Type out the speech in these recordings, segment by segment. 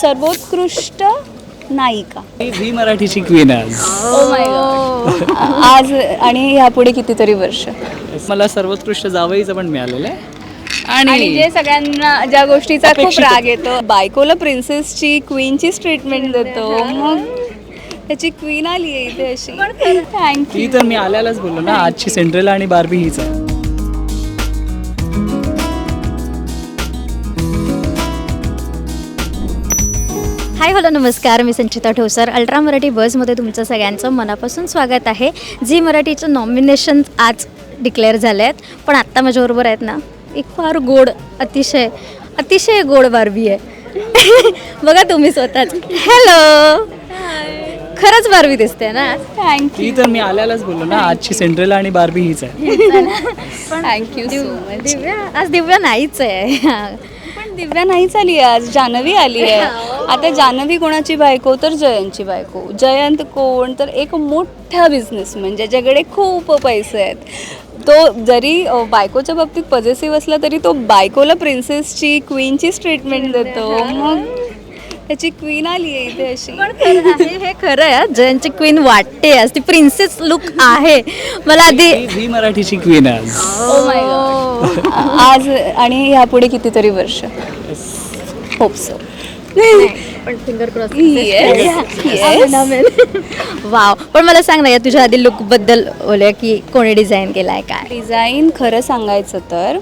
सर्वोत्कृष्ट नायिका. झी मराठीची क्वीन आज. आज आणि यापुढे कितीतरी वर्ष. मला सर्वोत्कृष्ट जावईचं पण मिळालेलं आहे. आणि आणि जे सगळ्यांना ज्या गोष्टीचा खूप अपेक्षित. राग येतो बायकोला प्रिन्सेसची क्वीनचीच ट्रीटमेंट देतो. मग त्याची क्वीन आली आहे इथे अशी. थँक्यू ती तर मी आल्यालाच बोललो ना आजची सेंट्रेला आणि बार्बी हीच. आहे. हाय हॅलो नमस्कार. मी संचिता ठोसर. अल्ट्रा मराठी बसमध्ये तुमचं सगळ्यांचं मनापासून स्वागत आहे. झी मराठीचं नॉमिनेशन आज डिक्लेअर झाले आहेत पण आत्ता माझ्याबरोबर आहेत ना एक फार गोड अतिशय अतिशय गोड बारबी आहे. बघा तुम्ही स्वतःच. हॅलो खरंच बारबी दिसते ना? थँक्यू ती तर मी आल्यालाच बोललो ना आजची सेंट्रेला आणि बार्बी हीच आहे. थँक्यू सो मच दिव्या आज दिव्या नाहीच आहे. दिव्या नाहीच आली आहे आज. जानवी आली आहे. आता जानवी कोणाची बायको? तर जयंतची बायको. जयंत कोण? तर एक मोठा बिझनेसमॅन ज्याच्याकडे खूप पैसे आहेत. तो जरी बायकोच्या बाबतीत पॉझिटिव्ह असला तरी तो बायकोला प्रिन्सेसची क्वीनचीच ट्रीटमेंट देतो. मग त्याची क्वीन आली आहे इथे अशी. पण खरं आहे, हे खरं आहे जयंतची क्वीन वाटते आज ती प्रिन्सेस लुक आहे. मला आधी झी मराठीची क्वीन आहे आज. गॉड आज आणि यापुढे कितीतरी वर्ष. होप सो पण फिंगर क्रॉस वाव पण मला सांग ना या तुझ्या आधी लुकबद्दल बोलूया की कोणी डिझाईन केलाय काय? डिझाईन खरं सांगायचं तर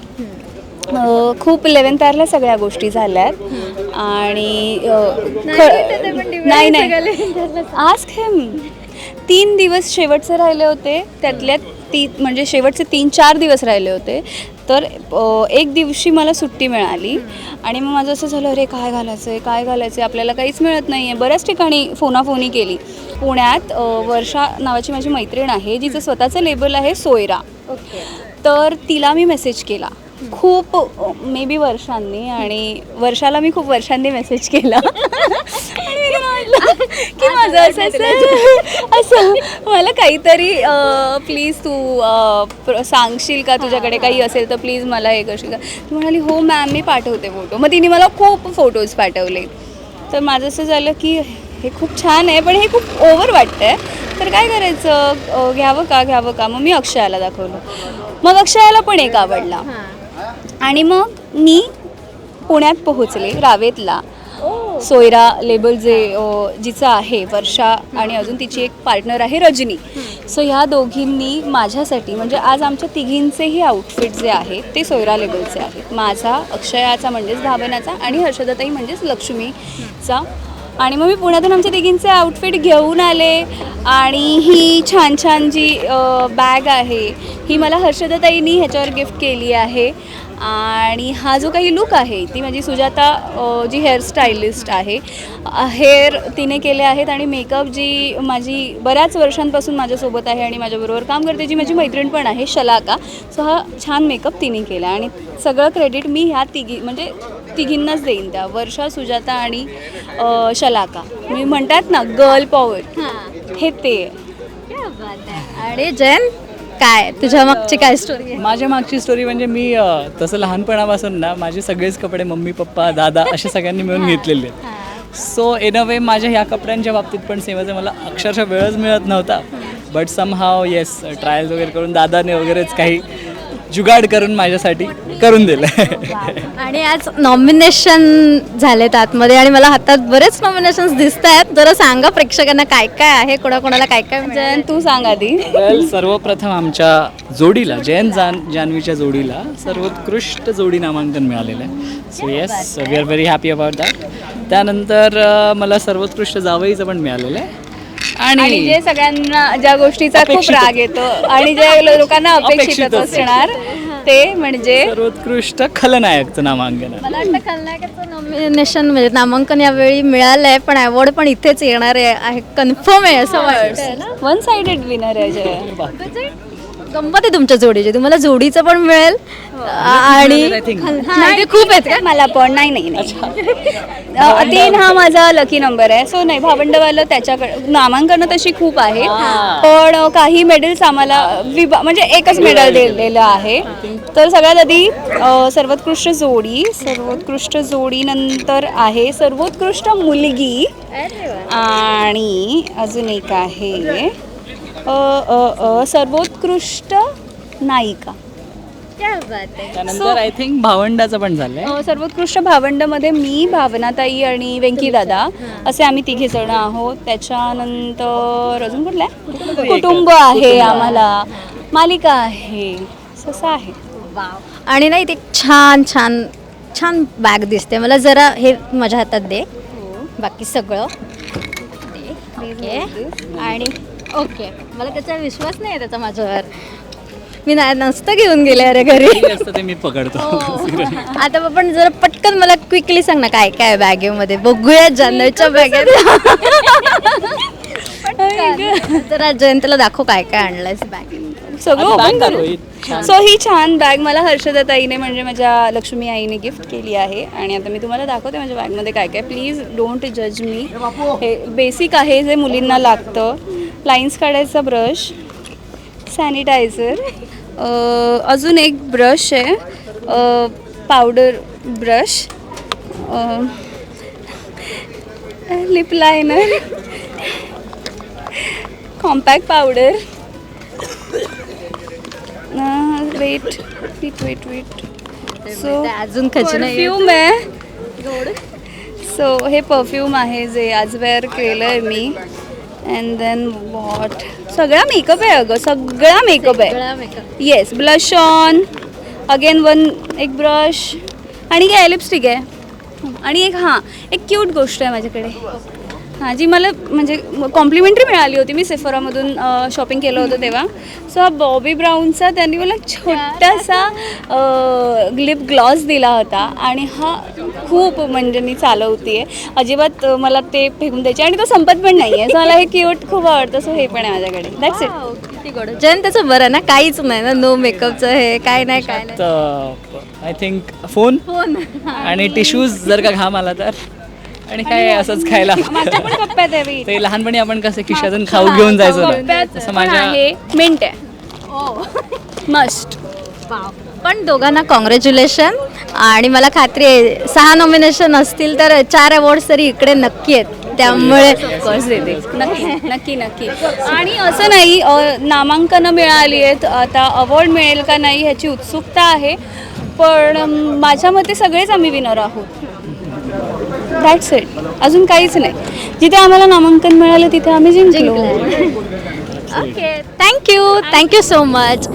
अ, खूप इलेवन तारला सगळ्या गोष्टी झाल्यात. आणि नाही नाही आज खेम तीन दिवस शेवटचे राहिले होते. त्यातल्या ती म्हणजे शेवटचे तीन चार दिवस राहिले होते. तर एक दिवशी मला सुट्टी मिळाली. आणि मग माझं असं झालं अरे काय घालायचं आहे काय घालायचं आहे आपल्याला काहीच मिळत नाही आहे बऱ्याच ठिकाणी फोनाफोनी केली. पुण्यात वर्षा नावाची माझी मैत्रीण आहे जिचं स्वतःचं लेबल आहे सोयरा. तर तिला मी मेसेज केला. खूप मे बी वर्षांनी आणि वर्षाला मी खूप वर्षांनी मेसेज केला. आणि की माझं असं असं असं. मला काहीतरी प्लीज तू सांगशील का तुझ्याकडे काही असेल तर प्लीज मला हे करशील का? ती म्हणाली हो मॅम मी पाठवते फोटो मग तिने मला खूप फोटोज पाठवले. तर माझं असं झालं की हे खूप छान आहे पण हे खूप ओव्हर वाटतं आहे तर काय करायचं? घ्यावं का? घ्यावं का? मग मी अक्षयाला दाखवलं. मग अक्षयाला पण एक आवडला. आणि मग मी पुण्यात पोहोचले रावेतला. सोयरा लेबल जे जिचं आहे वर्षा आणि अजून तिची एक पार्टनर आहे रजनी. सो ह्या दोघींनी माझ्यासाठी म्हणजे आज आमच्या तिघींचेही आउटफिट जे आहेत ते सोयरा लेबलचे आहेत. माझा अक्षयाचा म्हणजेच भावनाचा आणि हर्षदाताई म्हणजेच लक्ष्मीचा. आणि मग मी पुण्यातून आमच्या तिघींचे आउटफिट घेऊन आले आणि ही छान छान जी बॅग आहे ही मला हर्षदाताईनी ह्याच्यावर गिफ्ट केली आहे. आणि हा जो काही लुक आहे ती माझी सुजाता जी हेअरस्टायलिस्ट आहे हेअर तिने केले आहेत आणि मेकअप जी माझी बऱ्याच वर्षांपासून माझ्यासोबत आहे आणि माझ्याबरोबर काम करते जी माझी मैत्रीण पण आहे शलाका सो हा छान मेकअप तिने केला आणि सगळं क्रेडिट मी ह्या तिघी म्हणजे तिघींनाच देईन त्या वर्षा सुजाता आणि शलाका. मी म्हणतात ना गर्ल पॉवर हे. ते. आणि जयंत काय? तुझ्या मागची काय स्टोरी आहे? माझ्या मागची स्टोरी म्हणजे मी अ, तसं लहानपणापासून ना माझे सगळेच कपडे मम्मी पप्पा दादा असे सगळ्यांनी मिळून घेतलेले. आहेत सो इन अ वे माझ्या ह्या कपड्यांच्या बाबतीत पण सेवाचे मला अक्षरशः वेळच मिळत नव्हता. But somehow yes trials वगैरे करून दादाने वगैरेच काही जुगाड करून माझ्यासाठी करून दिलं. आणि आज नॉमिनेशन झालेत आतमध्ये आणि मला हातात बरेच नॉमिनेशन दिसत आहेत जरा सांगा प्रेक्षकांना काय काय आहे कोणाकोणाला काय काय? जयंत तू सांग आधी. वेल सर्वप्रथम आमच्या जोडीला जयंत जान जान्हवीच्या जोडीला सर्वोत्कृष्ट जोडी नामांकन मिळालेलं आहे. So yes we are very happy about that त्यानंतर अ, मला सर्वोत्कृष्ट जावईचं पण मिळालेलं आहे. आणि जे सगळ्यांना ज्या गोष्टीचा खूप. राग येतो आणि जे लोकांना अपेक्षित अपेक्षितच. असणार ते म्हणजे सर्वोत्कृष्ट खलनायकचं नामांकन. मला वाटतं खलनायकाचं नॉमिनेशन म्हणजे नामांकन यावेळी मिळालं आहे पण अवॉर्ड पण इथेच येणार आहे कन्फर्म आहे असं वाटतं ना? वन साइडेड विनर आहे जय. गंमत आहे तुमच्या जोडीची. तुम्हाला जोडीचं पण मिळेल आणि. हा, ते खूप आहेत का? मला पण नाही नाही नाही. अ, तीन हा माझा लकी नंबर आहे. सो नाही भावंडवालं त्याच्याकडे नामांकन तशी खूप आहे. पण अ, काही मेडल्स आम्हाला विभा म्हणजे एकच मेडल दिलेलं आहे. तर सगळ्यात आधी अ, सर्वोत्कृष्ट जोडी सर्वोत्कृष्ट जोडीनंतर आहे सर्वोत्कृष्ट मुलगी. आणि अजून एक आहे. सर्वोत्कृष्ट नायिका. क्या बात आहे त्यानंतर आय थिंक भावंडाचं पण झालंय. अ, सर्वोत्कृष्ट भावंडमध्ये मी भावनाताई आणि वेंकी दादा असे आम्ही तिघे जण आहोत. त्याच्यानंतर अजून कुठलं? आहे? कुटुंब आहे आम्हाला. मालिका आहे. असं आहे. आणि नाही ते छान छान छान बॅग दिसते. मला जरा हे माझ्या हातात दे. बाकी सगळं. दे. ओके. आणि ओके. मला त्याचा विश्वास नाही आहे त्याचा माझ्यावर. मी नाही नसतं घेऊन गेले अरे घरी. असतं ते मी पकडतो. आता आपण जरा पटकन मला क्विकली सांग ना काय काय बॅगेमध्ये बघूया जानरच्या बॅगेत जरा जयंतला दाखव काय काय आणलंयस बॅगेत सगळं आणि bag open दाखव, करू. ही छान. सो ही छान बॅग मला हर्षदाताईने म्हणजे माझ्या लक्ष्मी आईने गिफ्ट केली आहे. आणि आता मी तुम्हाला दाखवते माझ्या बॅगमध्ये काय काय. प्लीज डोंट जज मी हे बेसिक आहे जे मुलींना लागतं. लाईन्स काढायचा ब्रश सॅनिटायझर अजून एक ब्रश आहे. Powder brush lip liner compact powder wait wait wait wait so अजून. परफ्यूम आहे. सो हे परफ्यूम आहे जे आज वेअर केलं आहे मी. अँड देन वॉट सगळा मेकअप आहे अगं सगळा मेकअप आहे. Yes blush on again one एक ब्रश आणि काय लिपस्टिक आहे. आणि एक हां एक क्यूट गोष्ट आहे माझ्याकडे. हां जी मला म्हणजे कॉम्प्लिमेंटरी मिळाली होती मी सेफोरामधून शॉपिंग केलं होतं तेव्हा. सो हा बॉबी ब्राऊनचा त्यांनी मला छोटासा लिप ग्लॉस दिला होता आणि हा खूप म्हणजे मी चालवते आहे अजिबात मला ते फेकून द्यायचे आणि तो संपत पण नाही आहे सो मला हे क्यूट खूप आवडतं. सो हे पण आहे माझ्याकडे. दॅट्स इट गोड. जयंतचं बरं ना? काहीच नाही ना? नो मेकअपचं हे काय नाही काय नाही. आय थिंक फोन फोन आणि टिश्यूज जर का घाम आला तर. आणि काय असंच खायला? माझ्या पण कप्प्यात आहे wait. ते लहानपणी आपण कसे खिशातून खाऊ घेऊन जायचो ना. तसं पण माझ्या आहे मिंट आहे. मस्ट पण दोघांना कॉंग्रॅच्युलेशन आणि मला खात्री आहे सहा नॉमिनेशन असतील तर चार अवॉर्ड्स तरी इकडे नक्की आहेत. त्यामुळे ऑफकोर्स देते नक्की नक्की नक्की. आणि असं नाही अ, नामांकनं मिळाली आहेत. आता अवॉर्ड मिळेल का नाही ह्याची उत्सुकता आहे. पण अम, माझ्या मते सगळेच आम्ही विनर आहोत. दॅट्स इट अजून काहीच नाही. जिथे आम्हाला नामांकन मिळालं तिथे आम्ही जिंकलो. Okay thank you thank you so much